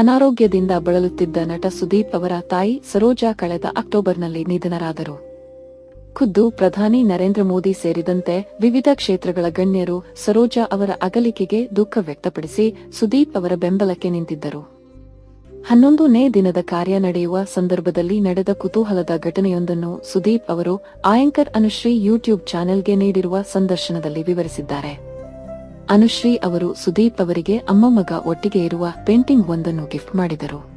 ಅನಾರೋಗ್ಯದಿಂದ ಬಳಲುತ್ತಿದ್ದ ನಟ ಸುದೀಪ್ ಅವರ ತಾಯಿ ಸರೋಜಾ ಕಳೆದ ಅಕ್ಟೋಬರ್ನಲ್ಲಿ ನಿಧನರಾದರು. ಖುದ್ದು ಪ್ರಧಾನಿ ನರೇಂದ್ರ ಮೋದಿ ಸೇರಿದಂತೆ ವಿವಿಧ ಕ್ಷೇತ್ರಗಳ ಗಣ್ಯರು ಸರೋಜಾ ಅವರ ಅಗಲಿಕೆಗೆ ದುಃಖ ವ್ಯಕ್ತಪಡಿಸಿ ಸುದೀಪ್ ಅವರ ಬೆಂಬಲಕ್ಕೆ ನಿಂತಿದ್ದರು. ಹನ್ನೊಂದನೇ ದಿನದ ಕಾರ್ಯ ನಡೆಯುವ ಸಂದರ್ಭದಲ್ಲಿ ನಡೆದ ಕುತೂಹಲದ ಘಟನೆಯೊಂದನ್ನು ಸುದೀಪ್ ಅವರು ಆಯಂಕರ್ ಅನುಶ್ರೀ ಯೂಟ್ಯೂಬ್ ಚಾನೆಲ್ಗೆ ನೀಡಿರುವ ಸಂದರ್ಶನದಲ್ಲಿ ವಿವರಿಸಿದ್ದಾರೆ. ಅನುಶ್ರೀ ಅವರು ಸುದೀಪ್ ಅವರಿಗೆ ಅಮ್ಮ ಮಗ ಒಟ್ಟಿಗೆ ಇರುವ ಪೇಂಟಿಂಗ್ ಒಂದನ್ನು ಗಿಫ್ಟ್ ಮಾಡಿದರು.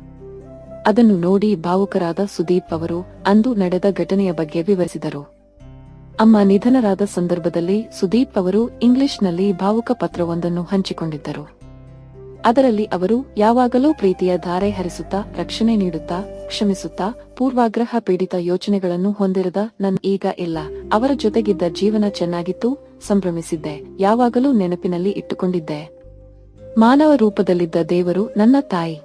ಅದನ್ನು ನೋಡಿ ಭಾವುಕರಾದ ಸುದೀಪ್ ಅವರು ಅಂದು ನಡೆದ ಘಟನೆಯ ಬಗ್ಗೆ ವಿವರಿಸಿದರು. ಅಮ್ಮ ನಿಧನರಾದ ಸಂದರ್ಭದಲ್ಲಿ ಸುದೀಪ್ ಅವರು ಇಂಗ್ಲಿಷ್ನಲ್ಲಿ ಭಾವುಕ ಪತ್ರವೊಂದನ್ನು ಹಂಚಿಕೊಂಡಿದ್ದರು. ಅದರಲ್ಲಿ ಅವರು ಯಾವಾಗಲೂ ಪ್ರೀತಿಯ ಧಾರೆ ಹರಿಸುತ್ತಾ, ರಕ್ಷಣೆ ನೀಡುತ್ತಾ, ಕ್ಷಮಿಸುತ್ತಾ, ಪೂರ್ವಾಗ್ರಹ ಪೀಡಿತ ಯೋಚನೆಗಳನ್ನು ಹೊಂದಿರದ ನನ್ ಈಗ ಇಲ್ಲ, ಅವರ ಜೊತೆಗಿದ್ದ ಜೀವನ ಚೆನ್ನಾಗಿತ್ತು ಸಂಭ್ರಮಿಸಿದ್ದೆ. ಯಾವಾಗಲೂ ನೆನಪಿನಲ್ಲಿ ಇಟ್ಟುಕೊಂಡಿದ್ದೆ. ಮಾನವ ರೂಪದಲ್ಲಿದ್ದ ದೇವರು ನನ್ನ ತಾಯಿ.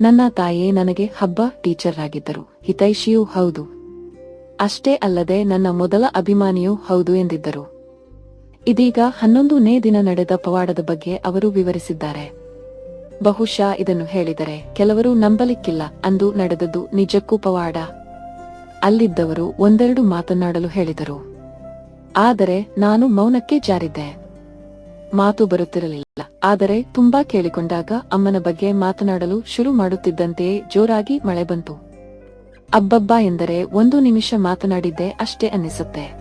ನನ್ನ ತಾಯೇ ನನಗೆ ಹಬ್ಬ ಟೀಚರ್ ಆಗಿದ್ದರು. ಹಿತೈಷಿಯೂ ಹೌದು. ಅಷ್ಟೇ ಅಲ್ಲದೆ ನನ್ನ ಮೊದಲ ಅಭಿಮಾನಿಯೂ ಹೌದು ಎಂದಿದ್ದರು. ಇದೀಗ ಹನ್ನೊಂದನೇ ದಿನ ನಡೆದ ಪವಾಡದ ಬಗ್ಗೆ ಅವರು ವಿವರಿಸಿದ್ದಾರೆ. ಬಹುಶಃ ಇದನ್ನು ಹೇಳಿದರೆ ಕೆಲವರು ನಂಬಲಿಕ್ಕಿಲ್ಲ ಅಂದು ನಡೆದದ್ದು ನಿಜಕ್ಕೂ ಪವಾಡ. ಅಲ್ಲಿದ್ದವರು ಒಂದೆರಡು ಮಾತನಾಡಲು ಹೇಳಿದರು. ಆದರೆ ನಾನು ಮೌನಕ್ಕೆ ಜಾರಿದ್ದೆ. ಮಾತು ಬರುತ್ತಿರಲಿಲ್ಲ. ಆದರೆ ತುಂಬಾ ಕೇಳಿಕೊಂಡಾಗ ಅಮ್ಮನ ಬಗ್ಗೆ ಮಾತನಾಡಲು ಶುರು ಮಾಡುತ್ತಿದ್ದಂತೆಯೇ ಜೋರಾಗಿ ಮಳೆ ಬಂತು. ಅಬ್ಬಬ್ಬ ಎಂದರೆ ಒಂದು ನಿಮಿಷ ಮಾತನಾಡಿದ್ದೆ ಅಷ್ಟೇ ಅನ್ನಿಸುತ್ತೆ.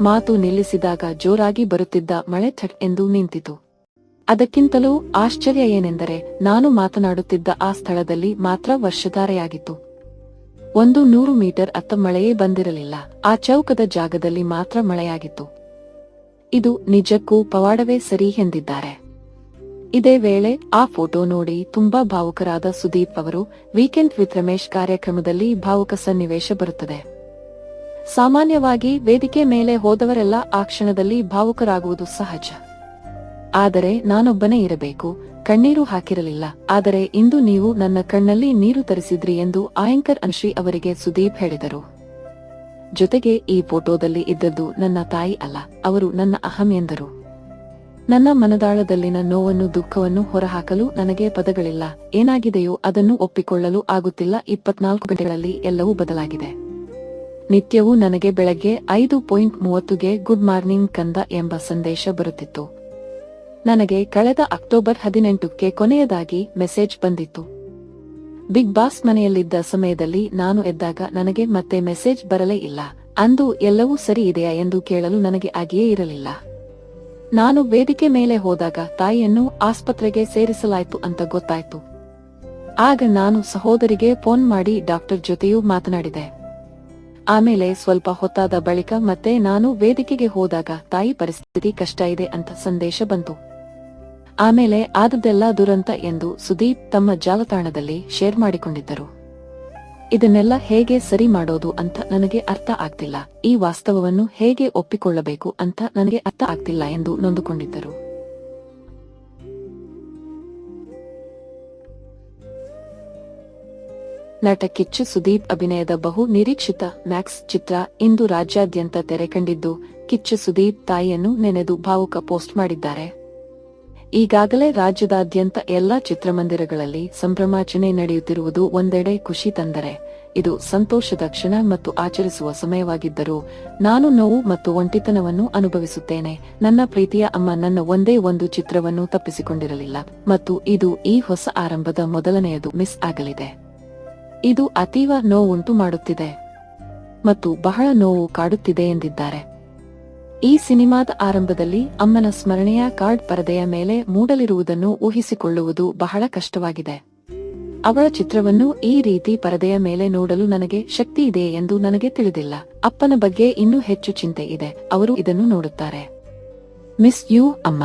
ಮಾತು ನಿಲ್ಲಿಸಿದಾಗ ಜೋರಾಗಿ ಬರುತ್ತಿದ್ದ ಮಳೆ ಥಟ್ ಎಂದು ನಿಂತಿತು. ಅದಕ್ಕಿಂತಲೂ ಆಶ್ಚರ್ಯ ಏನೆಂದರೆ ನಾನು ಮಾತನಾಡುತ್ತಿದ್ದ ಆ ಸ್ಥಳದಲ್ಲಿ ಮಾತ್ರ ವರ್ಷಧಾರೆಯಾಗಿತ್ತು. ಒಂದು ನೂರು ಮೀಟರ್ ಅತ್ತ ಮಳೆಯೇ ಬಂದಿರಲಿಲ್ಲ. ಆ ಚೌಕದ ಜಾಗದಲ್ಲಿ ಮಾತ್ರ ಮಳೆಯಾಗಿತ್ತು. ಇದು ನಿಜಕ್ಕೂ ಪವಾಡವೇ ಸರಿ ಎಂದಿದ್ದಾರೆ. ಇದೇ ವೇಳೆ ಆ ಫೋಟೋ ನೋಡಿ ತುಂಬಾ ಭಾವುಕರಾದ ಸುದೀಪ್ ಅವರು ವೀಕೆಂಡ್ ವಿತ್ ರಮೇಶ್ ಕಾರ್ಯಕ್ರಮದಲ್ಲಿ ಭಾವುಕ ಸನ್ನಿವೇಶ ಬರುತ್ತದೆ. ಸಾಮಾನ್ಯವಾಗಿ ವೇದಿಕೆ ಮೇಲೆ ಹೋದವರೆಲ್ಲ ಆ ಕ್ಷಣದಲ್ಲಿ ಭಾವುಕರಾಗುವುದು ಸಹಜ. ಆದರೆ ನಾನೊಬ್ಬನೇ ಇರಬೇಕು ಕಣ್ಣೀರು ಹಾಕಿರಲಿಲ್ಲ. ಆದರೆ ಇಂದು ನೀವು ನನ್ನ ಕಣ್ಣಲ್ಲಿ ನೀರು ತರಿಸಿದ್ರಿ ಎಂದು ಆಯಂಕರ್ ಅನ್ಶ್ರೀ ಅವರಿಗೆ ಸುದೀಪ್ ಹೇಳಿದರು. ಜೊತೆಗೆ ಈ ಫೋಟೋದಲ್ಲಿ ಇದ್ದದ್ದು ನನ್ನ ತಾಯಿ ಅಲ್ಲ, ಅವರು ನನ್ನ ಅಹಂ ಎಂದರು. ನನ್ನ ಮನದಾಳದಲ್ಲಿನ ನೋವನ್ನು ದುಃಖವನ್ನು ಹೊರಹಾಕಲು ನನಗೆ ಪದಗಳಿಲ್ಲ. ಏನಾಗಿದೆಯೋ ಅದನ್ನು ಒಪ್ಪಿಕೊಳ್ಳಲು ಆಗುತ್ತಿಲ್ಲ. ಇಪ್ಪತ್ನಾಲ್ಕು ಗಂಟೆಗಳಲ್ಲಿ ಎಲ್ಲವೂ ಬದಲಾಗಿದೆ. ನಿತ್ಯವೂ ನನಗೆ ಬೆಳಗ್ಗೆ ಐದು ಪಾಯಿಂಟ್ ಮೂವತ್ತುಗೆ ಗುಡ್ ಮಾರ್ನಿಂಗ್ ಕಂದ ಎಂಬ ಸಂದೇಶ ಬರುತ್ತಿತ್ತು. ನನಗೆ ಕಳೆದ ಅಕ್ಟೋಬರ್ ಹದಿನೆಂಟಕ್ಕೆ ಕೊನೆಯದಾಗಿ ಮೆಸೇಜ್ ಬಂದಿತ್ತು. ಬಿಗ್ ಬಾಸ್ ಮನೆಯಲ್ಲಿದ್ದ ಸಮಯದಲ್ಲಿ ನಾನು ಎದ್ದಾಗ ನನಗೆ ಮತ್ತೆ ಮೆಸೇಜ್ ಬರಲೇ ಇಲ್ಲ. ಅಂದು ಎಲ್ಲವೂ ಸರಿ ಇದೆಯಾ ಎಂದು ಕೇಳಲು ನನಗೆ ಆಗಿಯೇ ಇರಲಿಲ್ಲ. ನಾನು ವೇದಿಕೆ ಮೇಲೆ ಹೋದಾಗ ತಾಯಿಯನ್ನು ಆಸ್ಪತ್ರೆಗೆ ಸೇರಿಸಲಾಯಿತು ಅಂತ ಗೊತ್ತಾಯ್ತು. ಆಗ ನಾನು ಸಹೋದರಿಗೆ ಫೋನ್ ಮಾಡಿ ಡಾಕ್ಟರ್ ಜೊತೆಯೂ ಮಾತನಾಡಿದೆ. ಆಮೇಲೆ ಸ್ವಲ್ಪ ಹೊತ್ತಾದ ಬಳಿಕ ಮತ್ತೆ ನಾನು ವೇದಿಕೆಗೆ ಹೋದಾಗ ತಾಯಿ ಪರಿಸ್ಥಿತಿ ಕಷ್ಟ ಇದೆ ಅಂತ ಸಂದೇಶ ಬಂತು. ಆಮೇಲೆ ಆದದ್ದೆಲ್ಲ ದುರಂತ ಎಂದು ಸುದೀಪ್ ತಮ್ಮ ಜಾಲತಾಣದಲ್ಲಿ ಶೇರ್ ಮಾಡಿಕೊಂಡಿದ್ದರು. ಇದನ್ನೆಲ್ಲ ಹೇಗೆ ಸರಿ ಮಾಡೋದು ಅಂತ ನನಗೆ ಅರ್ಥ ಆಗ್ತಿಲ್ಲ. ಈ ವಾಸ್ತವವನ್ನು ಹೇಗೆ ಒಪ್ಪಿಕೊಳ್ಳಬೇಕು ಅಂತ ನನಗೆ ಅರ್ಥ ಆಗ್ತಿಲ್ಲ ಎಂದು ನೊಂದುಕೊಂಡಿದ್ದರು. ನಟ ಕಿಚ್ಚು ಸುದೀಪ್ ಅಭಿನಯದ ಬಹು ನಿರೀಕ್ಷಿತ ಮ್ಯಾಕ್ಸ್ ಚಿತ್ರ ಇಂದು ರಾಜ್ಯಾದ್ಯಂತ ತೆರೆ ಕಂಡಿದ್ದು ಕಿಚ್ಚು ಸುದೀಪ್ ತಾಯಿಯನ್ನು ನೆನೆದು ಭಾವುಕ ಪೋಸ್ಟ್ ಮಾಡಿದ್ದಾರೆ. ಈಗಾಗಲೇ ರಾಜ್ಯದಾದ್ಯಂತ ಎಲ್ಲಾ ಚಿತ್ರಮಂದಿರಗಳಲ್ಲಿ ಸಂಭ್ರಮಾಚರಣೆ ನಡೆಯುತ್ತಿರುವುದು ಒಂದೆಡೆ ಖುಷಿ ತಂದರೆ. ಇದು ಸಂತೋಷದ ಕ್ಷಣ ಮತ್ತು ಆಚರಿಸುವ ಸಮಯವಾಗಿದ್ದರೂ ನಾನು ನೋವು ಮತ್ತು ಒಂಟಿತನವನ್ನು ಅನುಭವಿಸುತ್ತೇನೆ. ನನ್ನ ಪ್ರೀತಿಯ ಅಮ್ಮ ನನ್ನ ಒಂದೇ ಒಂದು ಚಿತ್ರವನ್ನು ತಪ್ಪಿಸಿಕೊಂಡಿರಲಿಲ್ಲ ಮತ್ತು ಇದು ಈ ಹೊಸ ಆರಂಭದ ಮೊದಲನೆಯದು ಮಿಸ್ ಆಗಲಿದೆ. ಇದು ಅತೀವ ನೋವುಂಟು ಮಾಡುತ್ತಿದೆ ಮತ್ತು ಬಹಳ ನೋವು ಕಾಡುತ್ತಿದೆ ಎಂದಿದ್ದಾರೆ. ಈ ಸಿನಿಮಾದ ಆರಂಭದಲ್ಲಿ ಅಮ್ಮನ ಸ್ಮರಣೆಯ ಕಾರ್ಡ್ ಪರದೆಯ ಮೇಲೆ ಮೂಡಲಿರುವುದನ್ನು ಊಹಿಸಿಕೊಳ್ಳುವುದು ಬಹಳ ಕಷ್ಟವಾಗಿದೆ. ಅವಳ ಚಿತ್ರವನ್ನು ಈ ರೀತಿ ಪರದೆಯ ಮೇಲೆ ನೋಡಲು ನನಗೆ ಶಕ್ತಿ ಇದೆ ಎಂದು ನನಗೆ ತಿಳಿದಿಲ್ಲ. ಅಪ್ಪನ ಬಗ್ಗೆ ಇನ್ನೂ ಹೆಚ್ಚು ಚಿಂತೆ ಇದೆ. ಅವರು ಇದನ್ನು ನೋಡುತ್ತಾರೆ. ಮಿಸ್ ಯು, ಅಮ್ಮ.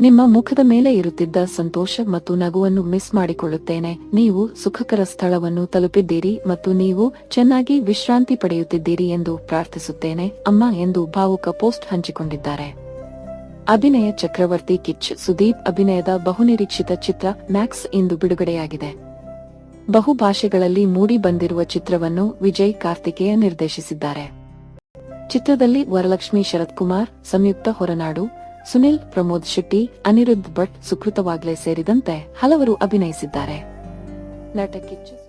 ನಿಮ್ಮ ಮುಖದ ಮೇಲೆ ಇರುತ್ತಿದ್ದ ಸಂತೋಷ ಮತ್ತು ನಗುವನ್ನು ಮಿಸ್ ಮಾಡಿಕೊಳ್ಳುತ್ತೇನೆ. ನೀವು ಸುಖಕರ ಸ್ಥಳವನ್ನು ತಲುಪಿದ್ದೀರಿ ಮತ್ತು ನೀವು ಚೆನ್ನಾಗಿ ವಿಶ್ರಾಂತಿ ಪಡೆಯುತ್ತಿದ್ದೀರಿ ಎಂದು ಪ್ರಾರ್ಥಿಸುತ್ತೇನೆ, ಅಮ್ಮ ಎಂದು ಭಾವುಕ ಪೋಸ್ಟ್ ಹಂಚಿಕೊಂಡಿದ್ದಾರೆ. ಅಭಿನಯ ಚಕ್ರವರ್ತಿ ಕಿಚ್, ಸುದೀಪ್ ಅಭಿನಯದ ಬಹುನಿರೀಕ್ಷಿತ ಚಿತ್ರ ಮ್ಯಾಕ್ಸ್ ಇಂದು ಬಿಡುಗಡೆಯಾಗಿದೆ. ಬಹು ಭಾಷೆಗಳಲ್ಲಿ ಮೂಡಿ ಬಂದಿರುವ ಚಿತ್ರವನ್ನು ವಿಜಯ್ ಕಾರ್ತಿಕೇಯ ನಿರ್ದೇಶಿಸಿದ್ದಾರೆ. ಚಿತ್ರದಲ್ಲಿ ವರಲಕ್ಷ್ಮಿ ಶರತ್ ಕುಮಾರ್ ಸಂಯುಕ್ತ ಹೊರನಾಡು ಸುನಿಲ್ ಪ್ರಮೋದ್ ಶೆಟ್ಟಿ ಅನಿರುದ್ಧ ಭಟ್ ಸುಕೃತವಾಗ್ಲೇ ಸೇರಿದಂತೆ ಹಲವರು ಅಭಿನಯಿಸಿದ್ದಾರೆ. ನಟ ಕಿಚ್ಚು